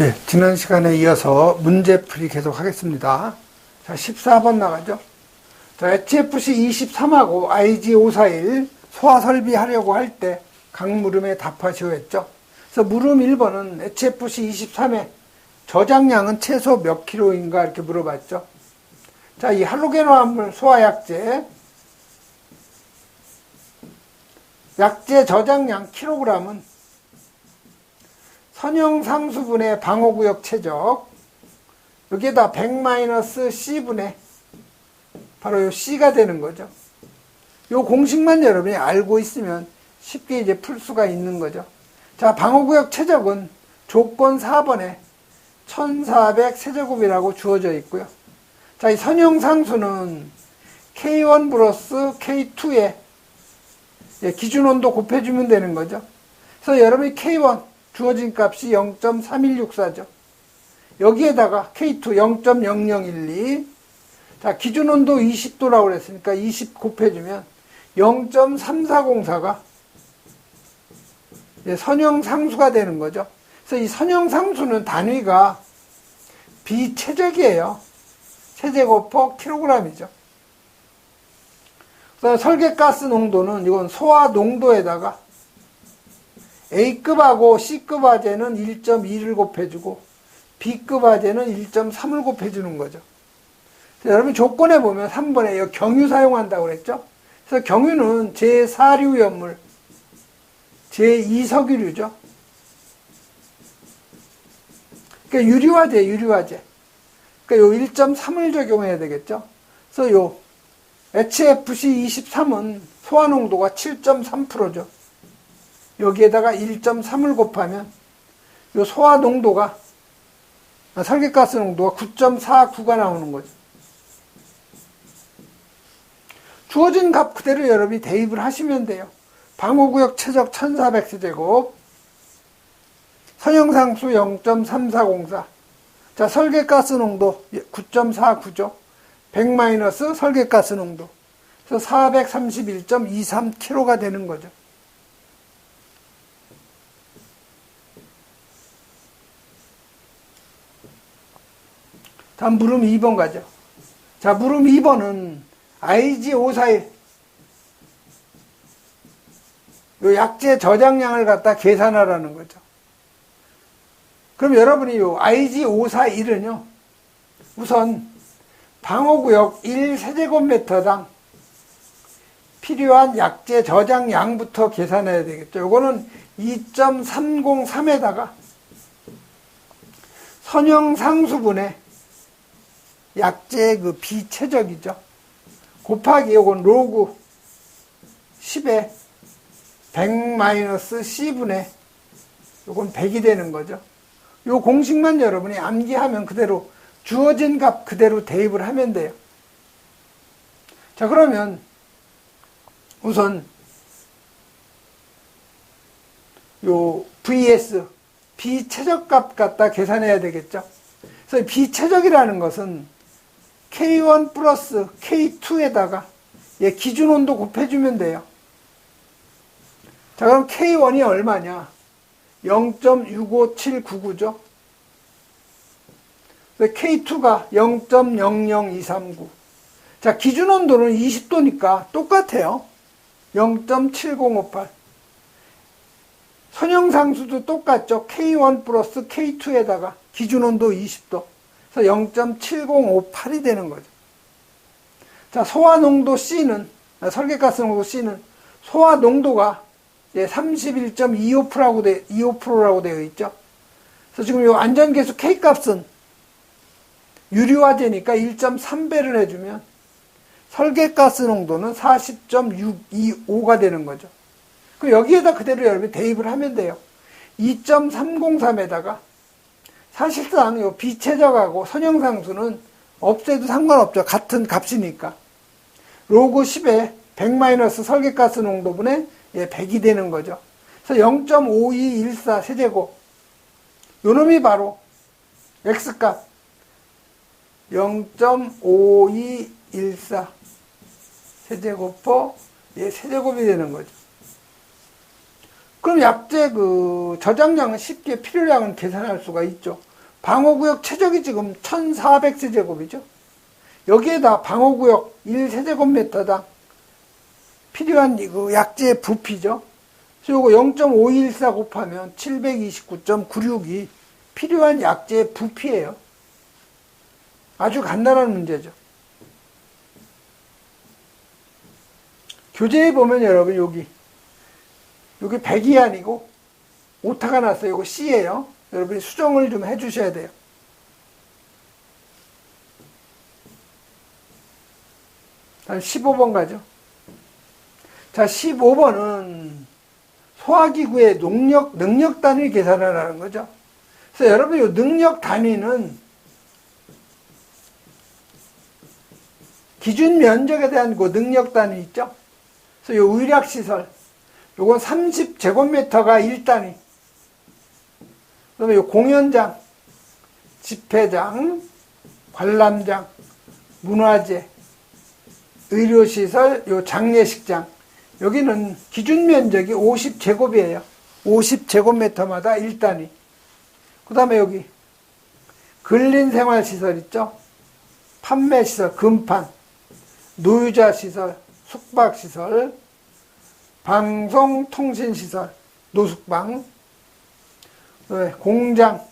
예, 지난 시간에 이어서 문제풀이 계속 하겠습니다. 자, 14번 나가죠. 자, HFC 23하고 IG 541 소화 설비하려고 할 때 각 물음에 답하시오 했죠. 그래서 물음 1번은 HFC 23의 저장량은 최소 몇 킬로인가 이렇게 물어봤죠. 자, 이 할로게노암물 소화약제 약제 저장량 킬로그램은 선형 상수분의 방어구역 최적 여기에다 100-C분의 바로 요 C가 되는 거죠. 요 공식만 여러분이 알고 있으면 쉽게 이제 풀 수가 있는 거죠. 자, 방어구역 최적은 조건 4번에 1400 세제곱이라고 주어져 있고요. 자, 이 선형상수는 K1 플러스 K2의 기준 온도 곱해주면 되는 거죠. 그래서 여러분이 K1 주어진 값이 0.3164죠. 여기에다가 K2 0.0012. 자, 기준 온도 20도라고 그랬으니까 20 곱해주면 0.3404가 선형 상수가 되는 거죠. 그래서 이 선형 상수는 단위가 비체적이에요. 세제곱퍼 킬로그램이죠. 그래서 설계가스 농도는 이건 소화 농도에다가 A급하고 C급 화재는 1.2를 곱해주고 B급 화재는 1.3을 곱해주는 거죠. 여러분 조건에 보면 3번에 경유 사용한다고 그랬죠. 그래서 경유는 제4류 연물, 제2석유류죠. 그러니까 유리화재, 유리화재. 그러니까 요 1.3을 적용해야 되겠죠. 그래서 요 HFC 23은 소화 농도가 7.3%죠. 여기에다가 1.3을 곱하면 요 소화 농도가 아, 설계가스 농도가 9.49가 나오는 거죠. 주어진 값 그대로 여러분이 대입을 하시면 돼요. 방호구역 최적 1400세제곱 선형상수 0.3404 자, 설계가스 농도 9.49죠. 100 설계가스 농도. 그래서 431.23kg가 되는 거죠. 다음 물음 2번 가죠. 자, 물음 2번은 IG541. 요 약재 저장량을 갖다 계산하라는 거죠. 그럼 여러분이 요 IG541은요, 우선 방어구역 1세제곱미터당 필요한 약재 저장량부터 계산해야 되겠죠. 요거는 2.303에다가 선형 상수분의 약재 그 비체적이죠. 곱하기 요건 로그 10에 100-C분의 요건 100이 되는 거죠. 요 공식만 여러분이 암기하면 그대로 주어진 값 그대로 대입을 하면 돼요. 자, 그러면 우선 요 vs 비최적값 갖다 계산해야 되겠죠. 그래서 비최적이라는 것은 K1 플러스 K2에다가 얘 기준 온도 곱해주면 돼요. 자, 그럼 K1이 얼마냐? 0.65799죠. K2가 0.00239. 자, 기준 온도는 20도니까 똑같아요. 0.7058. 선형상수도 똑같죠. K1 플러스 K2에다가 기준 온도 20도. 그래서 0.7058이 되는 거죠. 자, 소화 농도 C는, 아, 설계가스 농도 C는 소화 농도가 31.25%라고 돼, 25%라고 되어 있죠. 그래서 지금 이 안전 계수 K 값은 유리화제니까 1.3배를 해주면 설계가스 농도는 40.625가 되는 거죠. 그 여기에다 그대로 여러분이 대입을 하면 돼요. 2.303에다가 사실상 요 비체적하고 선형상수는 없애도 상관없죠. 같은 값이니까. 로그 10에 100 설계가스 농도분의 예, 100이 되는 거죠. 그래서 0.5214 세제곱. 요 놈이 바로 x값 0.5214 세제곱퍼 예, 세제곱이 되는 거죠. 그럼 약재 그 저장량은 쉽게 필요량은 계산할 수가 있죠. 방어구역 최적이 지금 1400세제곱이죠. 여기에다 방어구역 1세제곱미터당 필요한 그 약재 부피죠. 그래서 요거 0.514 곱하면 729.962이 필요한 약재 부피예요. 아주 간단한 문제죠. 교재에 보면 여러분 여기 여기 100이 아니고 오타가 났어요. 이거 C예요. 여러분이 수정을 좀 해주셔야 돼요. 다음 15번 가죠. 자, 15번은 소화기구의 농력, 능력 단위 계산을 하는 거죠. 그래서 여러분, 이 능력 단위는 기준 면적에 대한 그 능력 단위 있죠? 그래서 이 의략시설, 요건 30제곱미터가 1단위. 그 다음에 이 공연장, 집회장, 관람장, 문화재, 의료시설, 요 장례식장. 여기는 기준 면적이 50제곱이에요. 50제곱미터마다 1단위. 그 다음에 여기 근린생활시설 있죠? 판매시설, 금판, 노유자시설, 숙박시설, 방송통신시설, 노숙방, 네, 공장,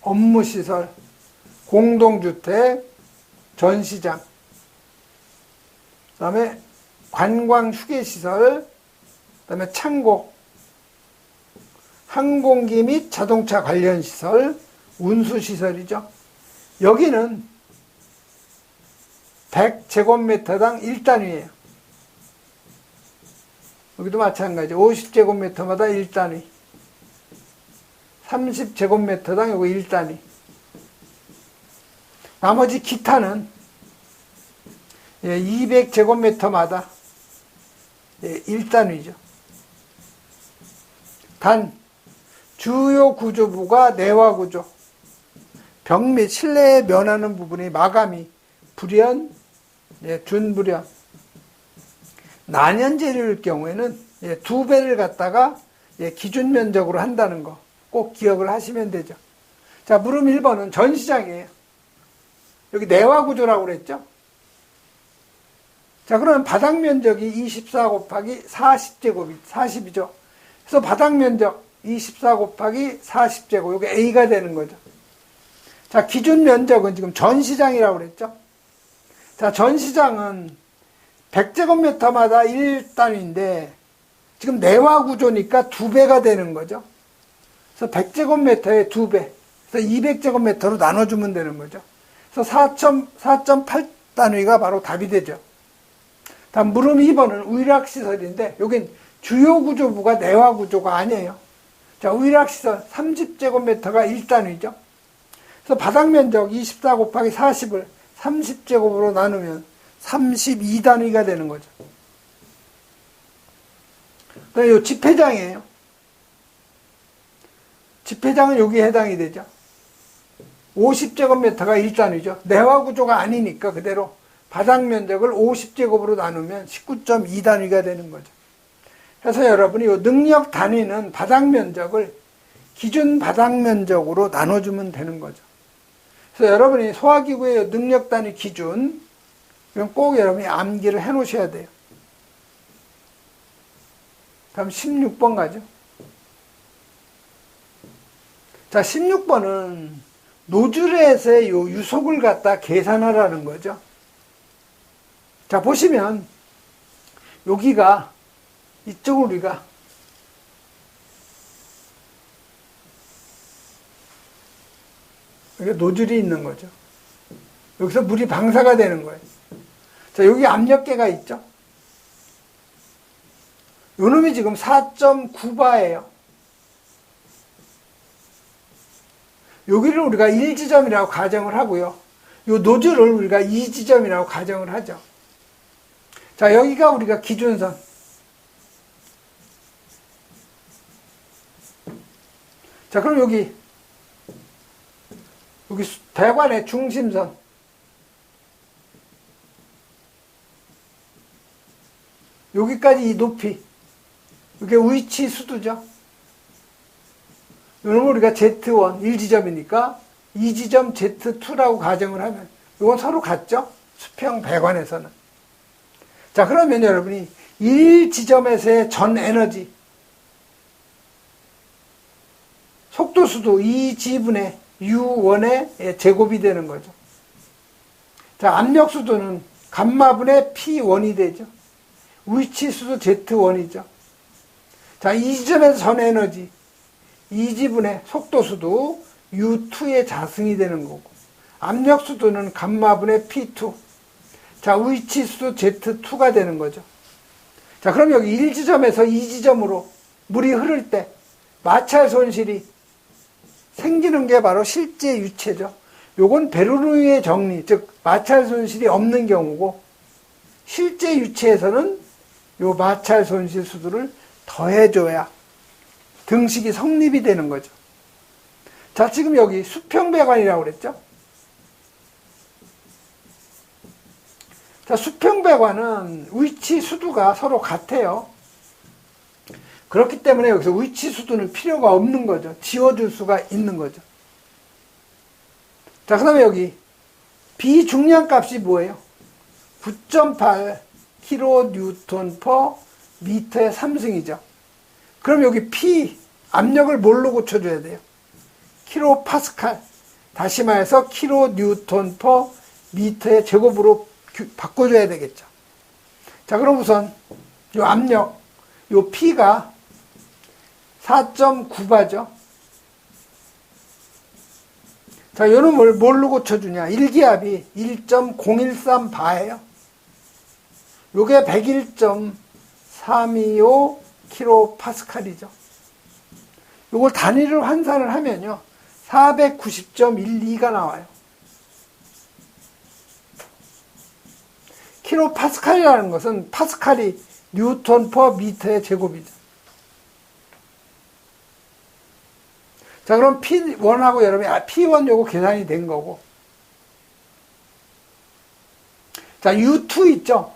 업무시설, 공동주택, 전시장, 그 다음에 관광휴게시설, 그 다음에 창고, 항공기 및 자동차 관련 시설, 운수시설이죠. 여기는 100제곱미터당 1단위예요. 여기도 마찬가지. 50제곱미터마다 1단위. 30제곱미터당 요거 1단위. 나머지 기타는 200제곱미터마다 1단위죠. 단 주요 구조부가 내화 구조, 벽 및 실내에 면하는 부분이 마감이 불연, 예, 준불연, 난연재료일 경우에는 예, 두 배를 갖다가 예, 기준 면적으로 한다는 거 꼭 기억을 하시면 되죠. 자, 물음 1번은 전시장이에요. 여기 내화 구조라고 그랬죠? 자, 그러면 바닥 면적이 24 곱하기 40제곱이, 40이죠. 그래서 바닥 면적 24 곱하기 40제곱, 이게 A가 되는 거죠. 자, 기준 면적은 지금 전시장이라고 그랬죠. 자, 전시장은 100제곱미터마다 1단위인데, 지금 내화 구조니까 두 배가 되는 거죠. 그래서 100제곱미터에 두 배. 그래서 200제곱미터로 나눠주면 되는 거죠. 그래서 4.8단위가 바로 답이 되죠. 다음 물음 2번은 의락시설인데 여긴 주요 구조부가 내화 구조가 아니에요. 자, 의락시설 30제곱미터가 1단위죠. 그래서 바닥 면적 24 곱하기 40을 30제곱으로 나누면 32단위가 되는 거죠. 그다음에 이 집회장이에요. 집회장은 여기에 해당이 되죠. 50제곱미터가 1단위죠. 내화 구조가 아니니까 그대로 바닥 면적을 50제곱으로 나누면 19.2단위가 되는 거죠. 그래서 여러분이 이 능력 단위는 바닥 면적을 기준 바닥 면적으로 나눠주면 되는 거죠. 그래서 여러분이 소화기구의 능력 단위 기준, 이건 꼭 여러분이 암기를 해 놓으셔야 돼요. 다음 16번 가죠. 자, 16번은 노즐에서의 요 유속을 갖다 계산하라는 거죠. 자, 보시면, 여기가, 이쪽으로 우리가, 여기 노즐이 있는 거죠. 여기서 물이 방사가 되는 거예요. 자, 여기 압력계가 있죠? 요 놈이 지금 4.9바예요. 여기를 우리가 1지점이라고 가정을 하고요. 요 노즐을 우리가 2지점이라고 가정을 하죠. 자, 여기가 우리가 기준선. 자, 그럼 여기, 여기 대관의 중심선. 여기까지 이 높이. 이게 위치 수두죠. 이놈 우리가 Z1 1지점이니까 2지점 Z2라고 가정을 하면 이건 서로 같죠? 수평 배관에서는. 자, 그러면 여러분이 1지점에서의 전 에너지 속도 수도 2지분의 U1의 제곱이 되는 거죠. 자, 압력 수도는 감마분의 P1이 되죠. 위치수도 Z1이죠. 자, 이 지점에서 전 에너지, 이 지분의 속도수도 U2의 자승이 되는 거고, 압력수도는 감마분의 P2. 자, 위치수도 Z2가 되는 거죠. 자, 그럼 여기 1지점에서 2지점으로 물이 흐를 때 마찰 손실이 생기는 게 바로 실제 유체죠. 요건 베르누이의 정리, 즉 마찰 손실이 없는 경우고 실제 유체에서는 요 마찰 손실 수도를 더해줘야 등식이 성립이 되는 거죠. 자, 지금 여기 수평배관이라고 그랬죠? 자, 수평배관은 위치 수두가 서로 같아요. 그렇기 때문에 여기서 위치 수두는 필요가 없는 거죠. 지워줄 수가 있는 거죠. 자, 그 다음에 여기 비중량 값이 뭐예요? 9.8 kN per 미터의 3승이죠. 그럼 여기 P 압력을 뭘로 고쳐줘야 돼요? 킬로 파스칼 다시 말해서 킬로 뉴턴 퍼 미터의 제곱으로 바꿔줘야 되겠죠. 자 그럼 우선 요 압력 요 P가 4.9바죠. 자, 뭘, 뭘로 고쳐주냐? 일기압이 1.013바예요. 요게 101.325 킬로파스칼이죠. 요걸 단위를 환산을 하면요. 490.12가 나와요. 킬로파스칼이라는 것은 파스칼이 뉴턴 퍼 미터의 제곱이죠. 자, 그럼 P1하고 여러분이 아, P1 요거 계산이 된 거고. 자, U2 있죠?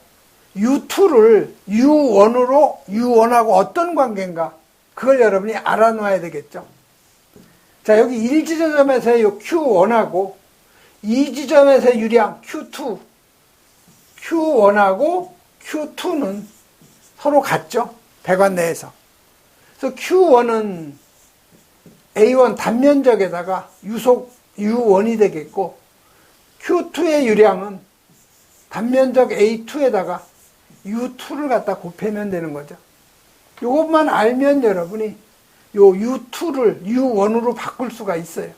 U2를 U1으로 U1하고 어떤 관계인가? 그걸 여러분이 알아놔야 되겠죠. 자, 여기 1지점에서의 요 Q1하고 2지점에서의 유량 Q2, Q1하고 Q2는 서로 같죠. 배관 내에서. 그래서 Q1은 A1 단면적에다가 유속 U1이 되겠고 Q2의 유량은 단면적 A2에다가 U2를 갖다 곱하면 되는 거죠. 이것만 알면 여러분이 요 U2를 U1으로 바꿀 수가 있어요.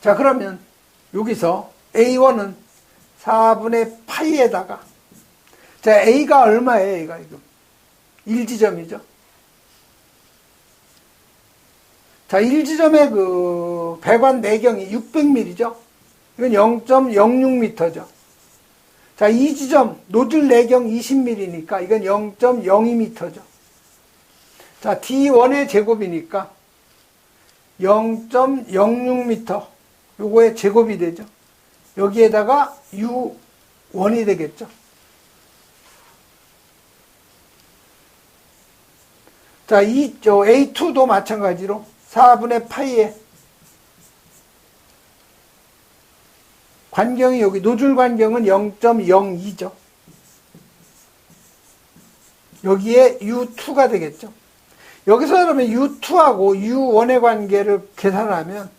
자, 그러면 여기서 A1은 4분의 파이에다가 자, A가 얼마예요, A가 지금? 1지점이죠. 자, 1지점의 그 배관 내경이 600mm죠. 이건 0.06m죠. 자, 이 지점 노즐 내경 20mm니까 이건 0.02m죠. 자, D1의 제곱이니까 0.06m 요거의 제곱이 되죠. 여기에다가 U1이 되겠죠. 자, 이, 저 A2도 마찬가지로 4분의 파이에 관경이 여기 노즐 관경은 0.02죠. 여기에 U2가 되겠죠. 여기서 그러면 U2하고 U1의 관계를 계산하면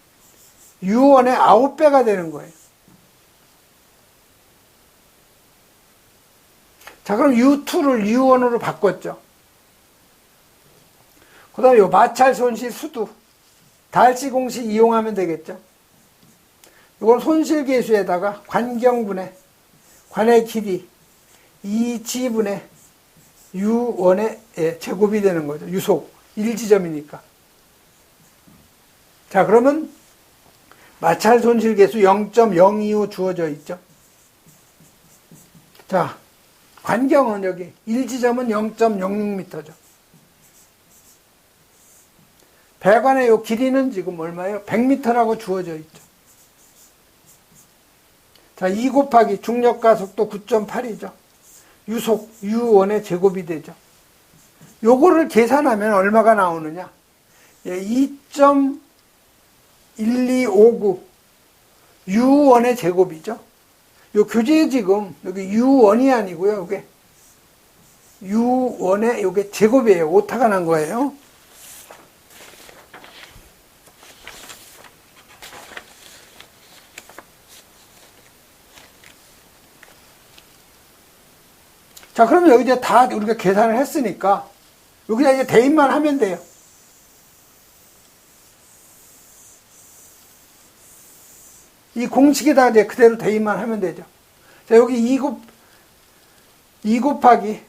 U1의 9배가 되는 거예요. 자, 그럼 U2를 U1으로 바꿨죠. 그 다음에 요 마찰 손실 수두. 달시 공식 이용하면 되겠죠. 이건 손실계수에다가 관경분의 관의 길이 2지분의 U1의 예, 제곱이 되는 거죠. 유속 1지점이니까. 자 그러면 마찰 손실계수 0.025 주어져 있죠. 자 관경은 여기 1지점은 0.06m죠. 배관의 요 길이는 지금 얼마예요? 100m라고 주어져 있죠. 자, 2 곱하기 중력가속도 9.8이죠. 유속 U1의 제곱이 되죠. 요거를 계산하면 얼마가 나오느냐? 예, 2.1259 U1의 제곱이죠. 요 교재 지금 여기 U1이 아니고요. 이게 U1의 요게 제곱이에요. 오타가 난 거예요. 자, 그러면 여기 이제 다 우리가 계산을 했으니까 여기다 이제 대입만 하면 돼요. 이 공식에다가 이제 그대로 대입만 하면 되죠. 자, 여기 2 곱, 2 곱하기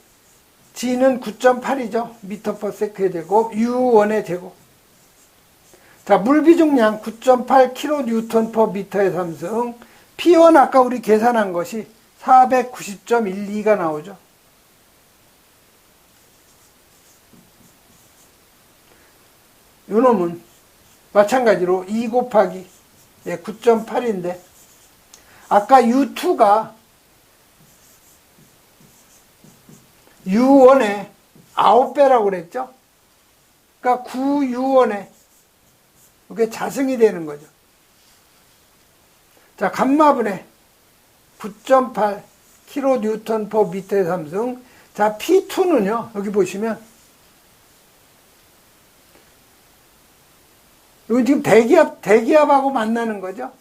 G는 9.8이죠. 미터 퍼 세크의 제곱, U1의 제곱. 자, 물 비중량 9.8 kN per 미터의 삼승. P1 아까 우리 계산한 것이 490.12가 나오죠. 요 놈은 마찬가지로 2 곱하기 예, 9.8인데 아까 U2가 U1의 9배라고 그랬죠? 그러니까 9U1에 이게 자승이 되는 거죠. 자, 감마분의 9.8 kN per 미터의 삼승. 자, P2는요, 여기 보시면 이건 지금 대기압, 대기압하고 만나는 거죠.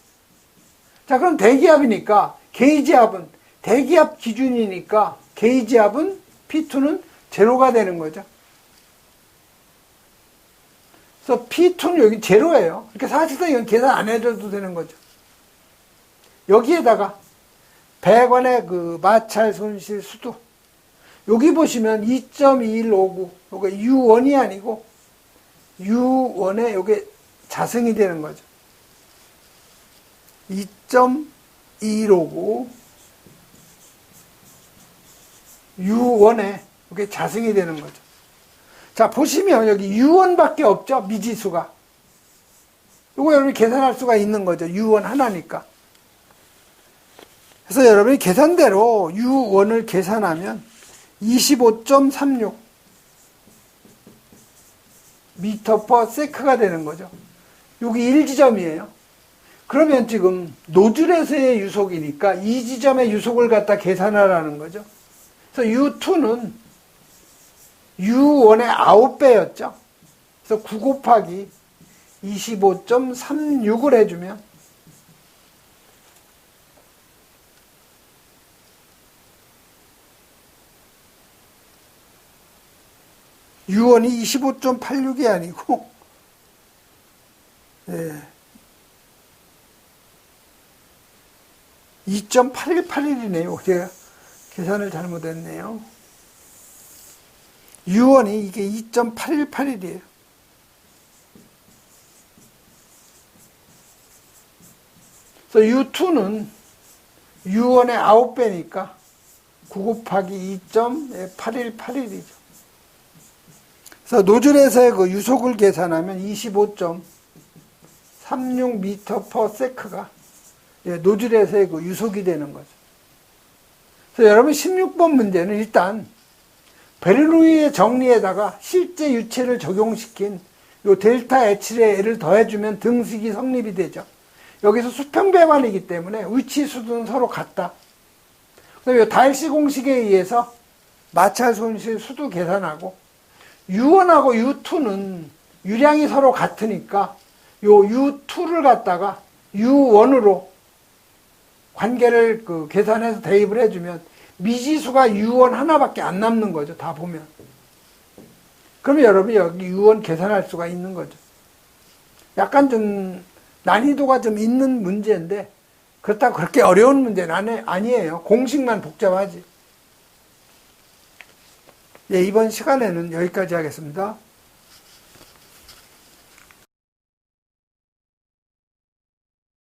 자, 그럼 대기압이니까 게이지압은 대기압 기준이니까 게이지압은 P2는 제로가 되는 거죠. 그래서 P2는 여기 제로예요. 그러니까 사실상 이건 계산 안 해줘도 되는 거죠. 여기에다가 100원의 그 마찰 손실 수도. 여기 보시면 2.2159. 요거 U1이 아니고 U1에 요게 자승이 되는 거죠. 2.2159 U1에 이게 자승이 되는 거죠. 자, 보시면 여기 U1밖에 없죠. 미지수가. 이거 여러분이 계산할 수가 있는 거죠. U1 하나니까. 그래서 여러분이 계산대로 U1을 계산하면 25.36 미터 퍼 세크가 되는 거죠. 여기 1지점이에요. 그러면 지금 노즐에서의 유속이니까 이 지점의 유속을 갖다 계산하라는 거죠. 그래서 U2는 U1의 9배였죠. 그래서 9 곱하기 25.36을 해주면 U1이 25.86이 아니고 예. 예. 2.8181이네요. 제가 계산을 잘못했네요. 유언이 이게 2.8181이에요. 그래서 U2는 유언의 9배니까 9 곱하기 2.8181이죠. 그래서 노즐에서의 그 유속을 계산하면 25. 36m/s가 노즐에서의 그 유속이 되는 거죠. 그래서 여러분 16번 문제는 일단 베르루이의 정리에다가 실제 유체를 적용시킨 요 델타 H의 애를 더해주면 등식이 성립이 되죠. 여기서 수평 배반이기 때문에 위치수도는 서로 같다. 그다음에 다일시 공식에 의해서 마찰 손실 수도 계산하고 U1하고 U2는 유량이 서로 같으니까 U2를 갖다가 U1으로 관계를 그 계산해서 대입을 해주면 미지수가 U1 하나밖에 안 남는 거죠. 다 보면. 그러면 여러분이 여기 U1 계산할 수가 있는 거죠. 약간 좀 난이도가 좀 있는 문제인데 그렇다고 그렇게 어려운 문제는 아니에요. 공식만 복잡하지. 예, 이번 시간에는 여기까지 하겠습니다.